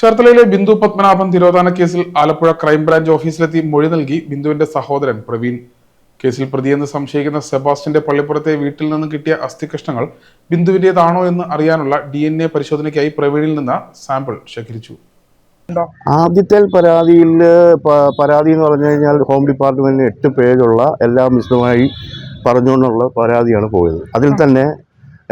ചേർത്തലയിലെ ബിന്ദു പത്മനാഭൻ തിരോധാന കേസിൽ ആലപ്പുഴ ക്രൈംബ്രാഞ്ച് ഓഫീസിലെത്തി മൊഴി നൽകി ബിന്ദുവിന്റെ സഹോദരൻ പ്രവീൺ. കേസിൽ പ്രതിയെന്ന് സംശയിക്കുന്ന സെബാസ്റ്റിന്റെ പള്ളിപ്പുറത്തെ വീട്ടിൽ നിന്ന് കിട്ടിയ അസ്ഥികഷ്ണങ്ങൾ ബിന്ദുവിന്റേതാണോ എന്ന് അറിയാനുള്ള ഡി എൻ എ പരിശോധനയ്ക്കായി പ്രവീണിൽ നിന്ന് സാമ്പിൾ ശേഖരിച്ചു. ആദ്യത്തെ പരാതിയിൽ പരാതി എന്ന് പറഞ്ഞു കഴിഞ്ഞാൽ ഹോം ഡിപ്പാർട്ട്മെന്റിന് എട്ട് പേജുള്ള എല്ലാം വിശദമായി പറഞ്ഞുകൊണ്ടുള്ള പരാതിയാണ് പോയത്. അതിൽ തന്നെ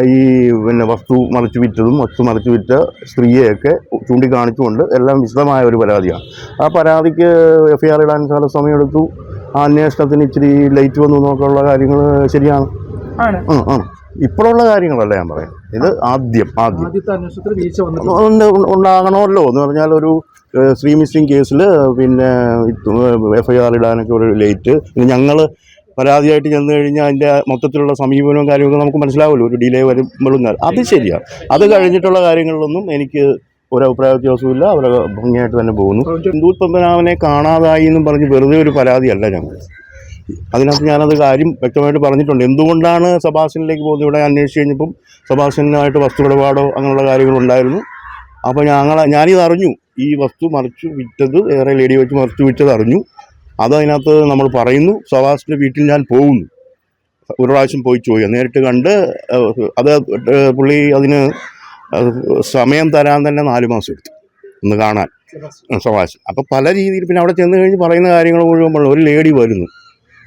ഈ പിന്നെ വസ്തു മറിച്ചു വിറ്റതും വസ്തു മറിച്ചു വിറ്റ സ്ത്രീയെയൊക്കെ ചൂണ്ടിക്കാണിച്ചുകൊണ്ട് എല്ലാം വിശദമായ ഒരു പരാതിയാണ്. ആ പരാതിക്ക് എഫ് ഐ ആർ ഇടാൻ കാല സമയമെടുത്തു. ആ അന്വേഷണത്തിന് ഇച്ചിരി ലൈറ്റ് വന്നു എന്നൊക്കെയുള്ള കാര്യങ്ങൾ ശരിയാണ്? ആണ്. ഇപ്പോഴുള്ള കാര്യങ്ങളല്ല ഞാൻ പറയാം ഇത് ആദ്യം ആദ്യം. ഉണ്ടാകണമല്ലോ എന്ന് പറഞ്ഞാൽ ഒരു സ്ത്രീ മിസ്സിംഗ് കേസിൽ പിന്നെ എഫ് ഐ ആർ ഇടാനൊക്കെ ഒരു ലേറ്റ് ഞങ്ങൾ പരാതിയായിട്ട് ചെന്ന് കഴിഞ്ഞാൽ അതിന്റെ മൊത്തത്തിലുള്ള സമീപനവും കാര്യമൊക്കെ നമുക്ക് മനസ്സിലാവുമല്ലോ. ഒരു ഡിലേ വരുമ്പോഴും അത് ശരിയാണ്. അത് കഴിഞ്ഞിട്ടുള്ള കാര്യങ്ങളിലൊന്നും എനിക്ക് ഒരു വ്യത്യാസവും അവരെ ഭംഗിയായിട്ട് തന്നെ പോകുന്നു. ഹിന്ദു പത്മനാഭനെ കാണാതായി എന്നും പറഞ്ഞ് വെറുതെ ഒരു പരാതിയല്ല ഞങ്ങൾ. അതിനകത്ത് ഞാനത് കാര്യം വ്യക്തമായിട്ട് പറഞ്ഞിട്ടുണ്ട്. എന്തുകൊണ്ടാണ് സബാസിനിലേക്ക് പോകുന്നത്? ഇവിടെ അന്വേഷിച്ച് കഴിഞ്ഞപ്പം സബാസിനായിട്ട് വസ്തു ഇടപാടോ അങ്ങനെയുള്ള കാര്യങ്ങളുണ്ടായിരുന്നു. അപ്പോൾ ഞങ്ങൾ ഞാനിത് അറിഞ്ഞു ഈ വസ്തു മറിച്ചു വിറ്റത് ഏറെ ലേഡി വെച്ച് മറിച്ചു വിറ്റത് അറിഞ്ഞു. അത് അതിനകത്ത് നമ്മൾ പറയുന്നു സവാസിന്റെ വീട്ടിൽ ഞാൻ പോകുന്നു. ഒരു പ്രാവശ്യം പോയി ചോദിക്കുക നേരിട്ട് കണ്ട് അത് പുള്ളി അതിന് സമയം തരാൻ തന്നെ നാല് മാസം എടുത്തു ഒന്ന് കാണാൻ. സവാസ്. അപ്പോൾ പല രീതിയിൽ പിന്നെ അവിടെ ചെന്ന് കഴിഞ്ഞ് പറയുന്ന കാര്യങ്ങൾ മുഴുവൻ ഒരു ലേഡി വരുന്നു.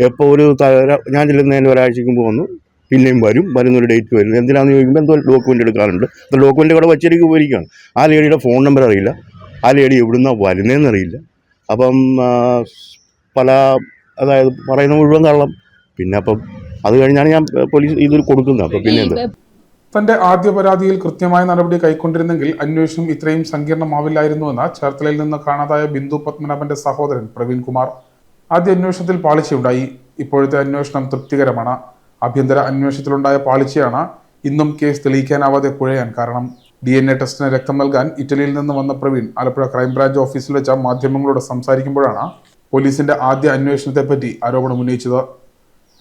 എപ്പോൾ ഒരു തര- ഞാൻ ചെല്ലുന്നതിന് ഒരാഴ്ചയ്ക്ക് മുമ്പ് വന്നു. പിന്നെയും വരും. വരുന്നൊരു ഡേറ്റ് വരുന്നു. എന്തിനാണെന്ന് ചോദിക്കുമ്പോൾ എന്തോ ഡോക്യുമെന്റ് എടുക്കാറുണ്ട്. അപ്പോൾ ഡോക്യുമെന്റ് കൂടെ വച്ചിരിക്കും പോയിരിക്കുകയാണ് ആ ലേഡിയുടെ ഫോൺ നമ്പർ അറിയില്ല. ആ ലേഡി എവിടുന്നാണ് വരുന്നതെന്ന് അറിയില്ല. അപ്പം പല അതായത് പറയുന്ന മുഴുവൻ കള്ളം. പിന്നെ അപ്പം അത് കഴിഞ്ഞാണ് ഞാൻ പോലീസ് ഇതിൽ കൊടുക്കുന്നത്. അപ്പോൾ പിന്നെ തന്റെ ആദ്യ പരാതിയിൽ കൃത്യമായ നടപടി കൈക്കൊണ്ടിരുന്നെങ്കിൽ അന്വേഷണം ഇത്രയും സങ്കീർണമാവില്ലായിരുന്നുവെന്ന് ചേർത്തലയിൽ നിന്ന് കാണാതായ ബിന്ദു പത്മനാഭന്റെ സഹോദരൻ പ്രവീൺ കുമാർ. ആദ്യ അന്വേഷണത്തിൽ പാളിച്ചയുണ്ടായി. ഇപ്പോഴത്തെ അന്വേഷണം തൃപ്തികരമാണ്. ആഭ്യന്തര അന്വേഷണത്തിലുണ്ടായ പാളിച്ചയാണ് ഇന്നും കേസ് തെളിയിക്കാനാവാതെ കുഴയാൻ കാരണം. ഡി എൻ എ ടെസ്റ്റിന് രക്തം നൽകാൻ ഇറ്റലിയിൽ നിന്ന് വന്ന പ്രവീൺ ആലപ്പുഴ ക്രൈംബ്രാഞ്ച് ഓഫീസിൽ വെച്ച മാധ്യമങ്ങളോട് സംസാരിക്കുമ്പോഴാണ് പോലീസിന്റെ ആദ്യ അന്വേഷണത്തെപ്പറ്റി ആരോപണം ഉന്നയിച്ചത്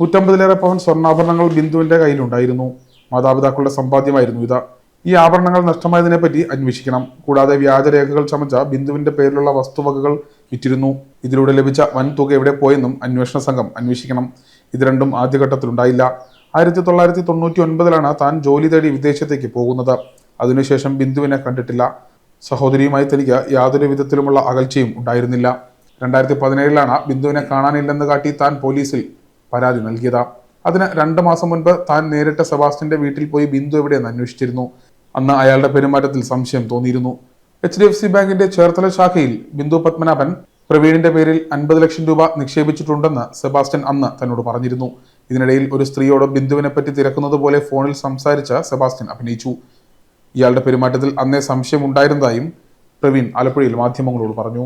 നൂറ്റമ്പതിലേറെ പവൻ സ്വർണാഭരണങ്ങൾ ബിന്ദുവിന്റെ കയ്യിലുണ്ടായിരുന്നു. മാതാപിതാക്കളുടെ സമ്പാദ്യമായിരുന്നു ഇത്. ഈ ആഭരണങ്ങൾ നഷ്ടമായതിനെപ്പറ്റി അന്വേഷിക്കണം. കൂടാതെ വ്യാജരേഖകൾ ചമച്ച ബിന്ദുവിന്റെ പേരിലുള്ള വസ്തുവകകൾ വിറ്റിരുന്നു. ഇതിലൂടെ ലഭിച്ച വൻ തുക എവിടെ പോയെന്നും അന്വേഷണ സംഘം അന്വേഷിക്കണം. ഇത് രണ്ടും ആദ്യഘട്ടത്തിലുണ്ടായില്ല. ആയിരത്തി തൊള്ളായിരത്തി തൊണ്ണൂറ്റി ഒൻപതിലാണ് താൻ ജോലി തേടി വിദേശത്തേക്ക് പോകുന്നത്. അതിനുശേഷം ബിന്ദുവിനെ കണ്ടിട്ടില്ല. സഹോദരിയുമായി തനിക്ക് യാതൊരു വിധത്തിലുമുള്ള അകൽച്ചയും ഉണ്ടായിരുന്നില്ല. രണ്ടായിരത്തി പതിനേഴിലാണ് ബിന്ദുവിനെ കാണാനില്ലെന്ന് കാട്ടി താൻ പോലീസിൽ പരാതി നൽകിയത്. അതിന് രണ്ട് മാസം മുൻപ് താൻ നേരിട്ട് സെബാസ്റ്റിന്റെ വീട്ടിൽ പോയി ബിന്ദു എവിടെയെന്ന് അന്വേഷിച്ചിരുന്നു. അന്ന് അയാളുടെ പെരുമാറ്റത്തിൽ സംശയം തോന്നിയിരുന്നു. എച്ച് ഡി എഫ് സി ബാങ്കിന്റെ ചേർത്തല ശാഖയിൽ ബിന്ദു പത്മനാഭൻ പ്രവീണിന്റെ പേരിൽ അൻപത് ലക്ഷം രൂപ നിക്ഷേപിച്ചിട്ടുണ്ടെന്ന് സെബാസ്റ്റ്യൻ അന്ന് തന്നോട് പറഞ്ഞിരുന്നു. ഇതിനിടയിൽ ഒരു സ്ത്രീയോട് ബിന്ദുവിനെ പറ്റി തിരക്കുന്നത് പോലെ ഫോണിൽ സംസാരിച്ച സെബാസ്റ്റ്യൻ അഭിനയിച്ചു. ഇയാളുടെ പെരുമാറ്റത്തിൽ അന്നേ സംശയം ഉണ്ടായിരുന്നതായും പ്രവീൺ ആലപ്പുഴയിൽ മാധ്യമങ്ങളോട് പറഞ്ഞു.